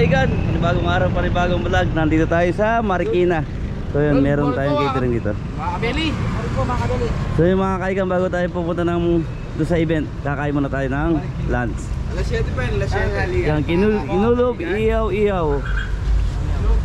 kaigan, panibagong araw, panibagong vlog. Nandito tayo sa Marikina. So yun, meron tayong catering dito. Po mga kabeli? So yung mga kaigan, bago tayo pupunta ng doon sa event, kakain muna tayo ng lunch. Alas 7 pa yun, alas 7. Yan, kinul kinulob, iyaw, iyaw.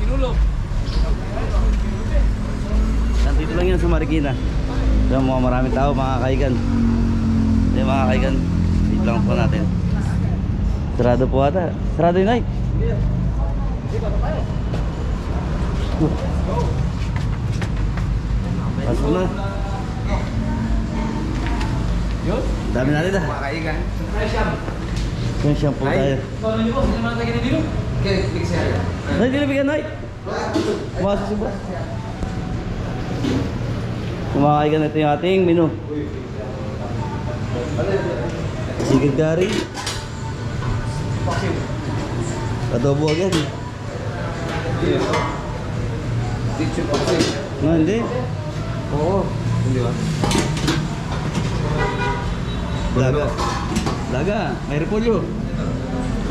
Kinulog. Nandito lang yan sa Marikina. So mga maraming tao, mga kaigan. So yung mga kaigan, wait lang po natin. Sarado po ata. Sarado yung night. Pasok na. Yun. Dami natin ah. Mga kaigan. Yung shampoo tayo. Nyo po? Hindi naman tayo dito? Okay, fix yan. Ay, hindi nabigyan night. Pumasok si boss. Kumakay ka na ito yung ating menu. Sigid curry. Adobo agad. eh. Teacher po kasi. No, hindi. Oo. Hindi ba? Laga. Laga. May repolyo.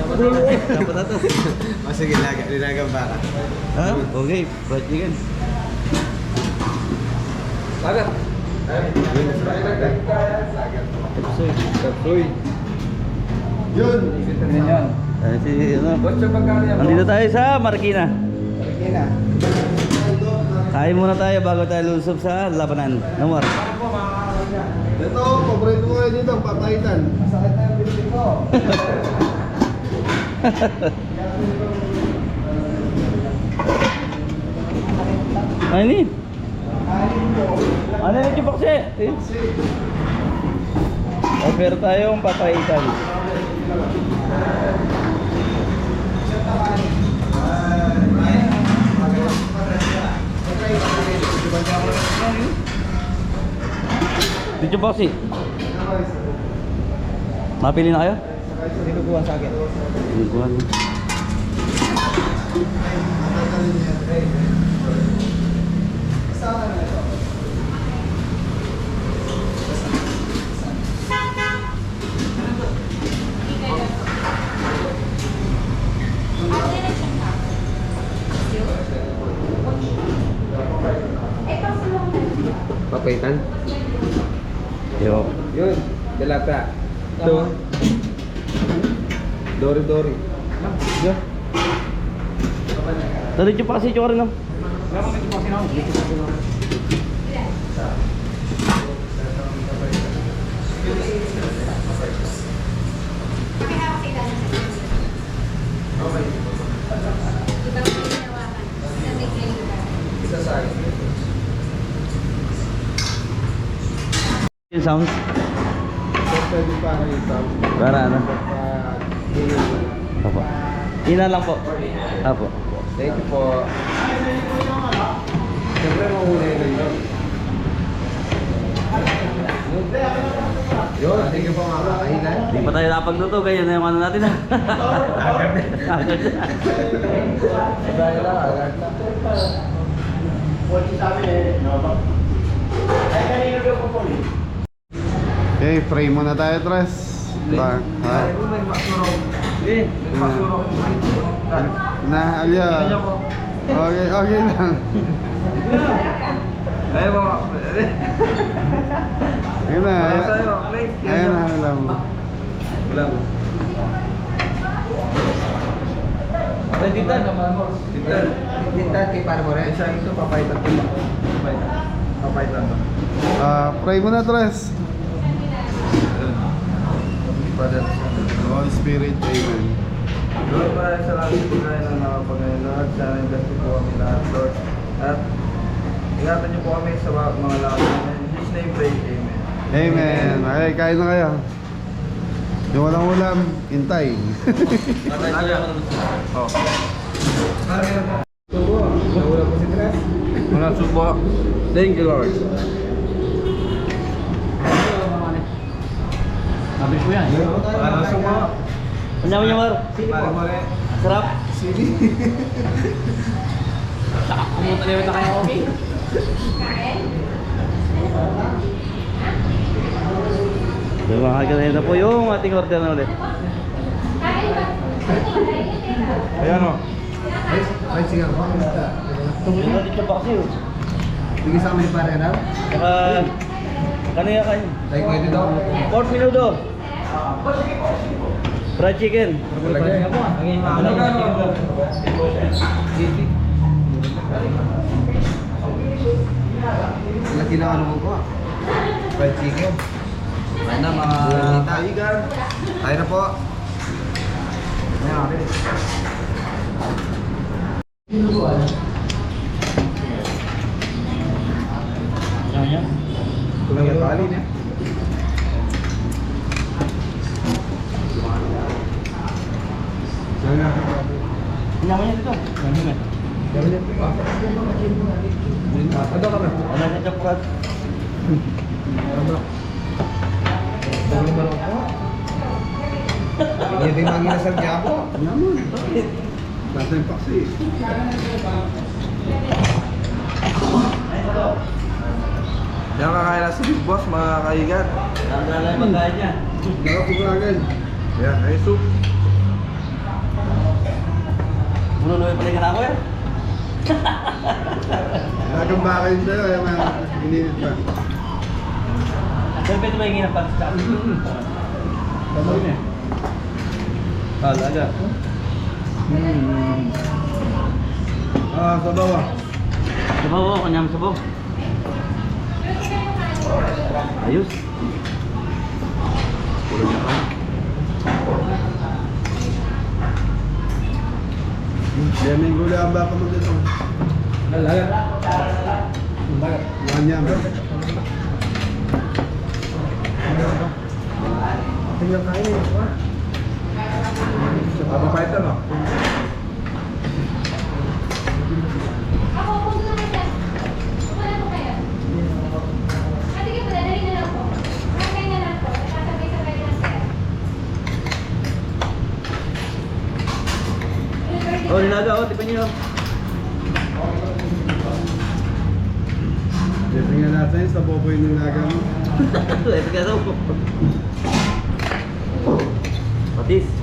Dapat ato. O Ah, sige, laga. Nilagang baka. Ha? Okay. Fried chicken. Lagat. Episode. Kapsoy. Yun. Yun yan. Ay, si, ano. Nandito tayo sa Marikina. Marikina. Kain muna tayo bago tayo lusob sa labanan. Namor. Ito, paborito ko ngayon dito, papaitan. Masakit na yung bilibig ko. Ano ni? Ano yung chipakse? Offer tayong papaitan. Dito kasi? Mapili na kayo? Sinubuhan sa akin. Sinubuhan. Papaitan? Yo. Yun. Delata. Ito. Dory Dory. Yun. Tadi dito pa kasi tsura no? Isa sounds. Pwede pa rito. Para ano? Apo. Ina lang po. Apo. Thank you po. Siyempre mahuli na yun. Yun, thank you po mga kakainan. Hindi pa tayo napagluto, ganyan na yung ano natin ha. Agad na. Dahil lang, agad lang. Okay, pray muna tayo, Tres. Ba? Ha? Eh. Na, alya. Okay, okay lang. Ay, mga... Ayun na. Ayun, ayun na, alam mo. Wala mo. Ay, titan. Titan. Titan kay para mo rin. Isa ito, papaitan ko. Papaitan. Papaitan to. Ah, pray muna, Tres. Father, Holy Spirit, Amen. Lord, maraming salamat po kayo ng mga Panginoon. Lord, sana invest po kami lahat, Lord. At ingatan niyo po kami sa mga lakas namin. In His name, pray. Amen. Amen. Okay, kain na kayo. Yung walang ulam, intay. Oh. Subo. Nawala po si Tres. Mga subo. Thank you Lord. Mabilis ko yan. Para subo. Ano mo Mar? Para mo rin. Sarap. Sili. Pumunta na na kayo. So mga kaganayan na po yung ating order na ulit. Ayan o. Ay, sige ako. Yung ulit siya pa kasi oh. Sige sa amin pare na. Saka, kanina kayo. Like pwede daw. Pork minuto. Fried chicken. Laki na ano ko. Fried chicken. Ayun na mga kaigan. Tayo na po. Ano yan? Tulang yung tali niya. Ano na? Naman yan dito. Ano ka ba? Ano yan dito, Brad? Hindi din manginasal niya ako. Naman. Basta yung paksi. Yan kakain na si Big Boss mga kaigan. Nandala yung pagkain niya. Nakapaglagan. Yan, ay soup. Manunuwi pala na ako eh. Nagamba kayo sa'yo. Ay, mga ininit pa. Sir, pwede ba ang pagkain? Tama rin eh. Ah, laga. Hmm. Ah, sa bawah. Sabaw ko, kanyang sabaw. Ayos. Yan may gulay ang baka mo dito. Nalaga. Yan yan. Tingnan kain eh. Apa pa ito no? Ako, punta na kayo. Punta na po kayo. Sige po, dadali na lang po. Rakay na lang po. Sasabay-sabay lang sir. Oh, nilaga oh, tipan niyo. Tingnan natin sa popoy ng laga mo. Ito ka daw. Patis.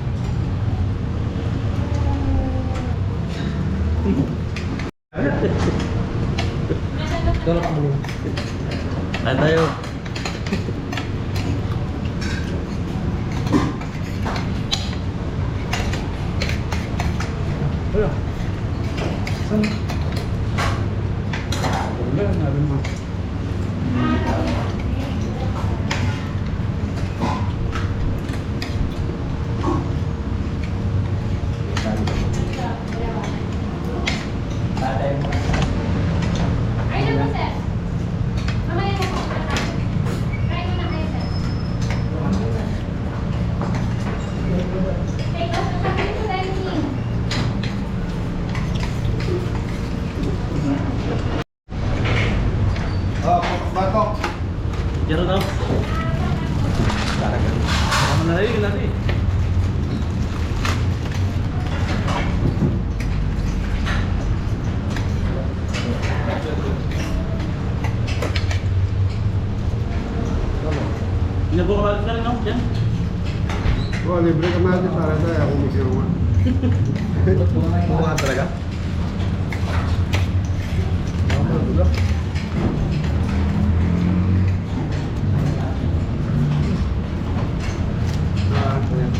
Thank you. Nagbukabalas ka rin no? Diyan? Oh, libre ka natin para tayo. Ako magsiruwa. Buka talaga. Ah, ayan.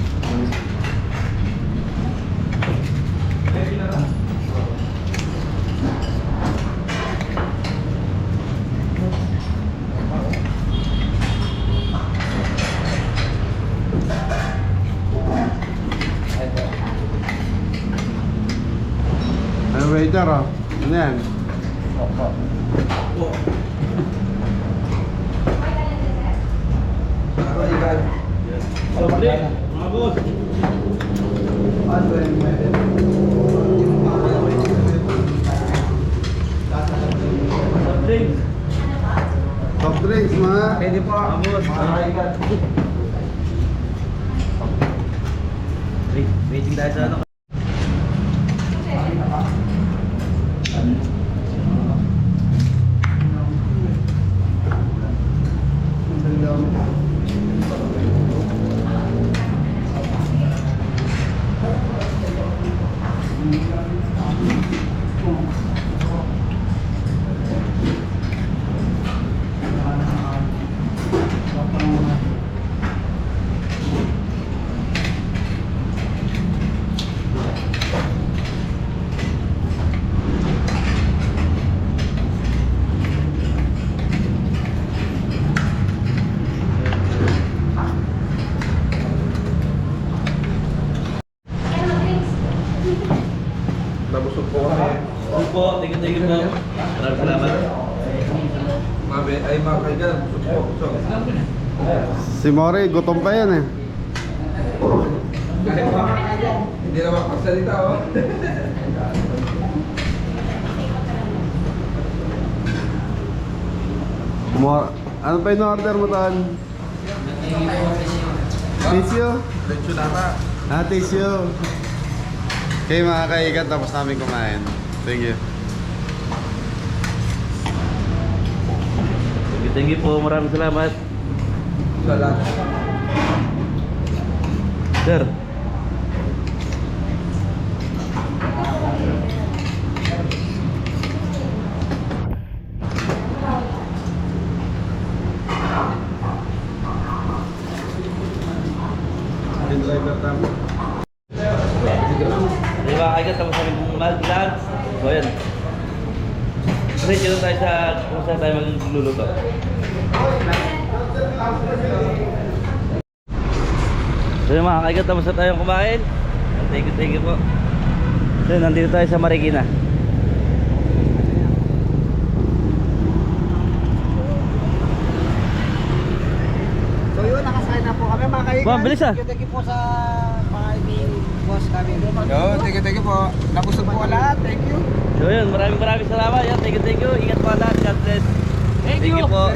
Waiter oh? Ano yan? Kaigan. Sobre, mga boss. Ano. Soft drinks mga. Pwede po. Wait, waiting tayo sa ano. nabusog po kami. Ano po, thank you, thank you po. Maraming salamat. Mabe, ay mga kaigan, Si Mori, gutom pa yan eh. hindi na makapagsalita oh. Mor ano pa yung order mo tan? Nata. Ah, tissue. Okay mga kaigan, tapos namin kumain. Thank you. Thank you, po. Maraming salamat. Salamat. Sir. Yung driver tam. Di ba kaigan tapos namin mag-lunch. So yan. Diretso tayo sa kung saan tayo magluluto. So yun mga kaigan tapos na tayong kumain. Thank you, thank you po. So nandito tayo sa Marikina. So yun, nakasakay na po kami mga kaibigan. Ma'am, bilis ah. Thank you, thank you po sa mga ibig boss kami. Yo, thank you, thank you po. Nabusog po lahat. Thank you. So yun, maraming maraming salamat. Yan, thank you, thank you. Ingat po lahat. God bless. Thank, Thank you po.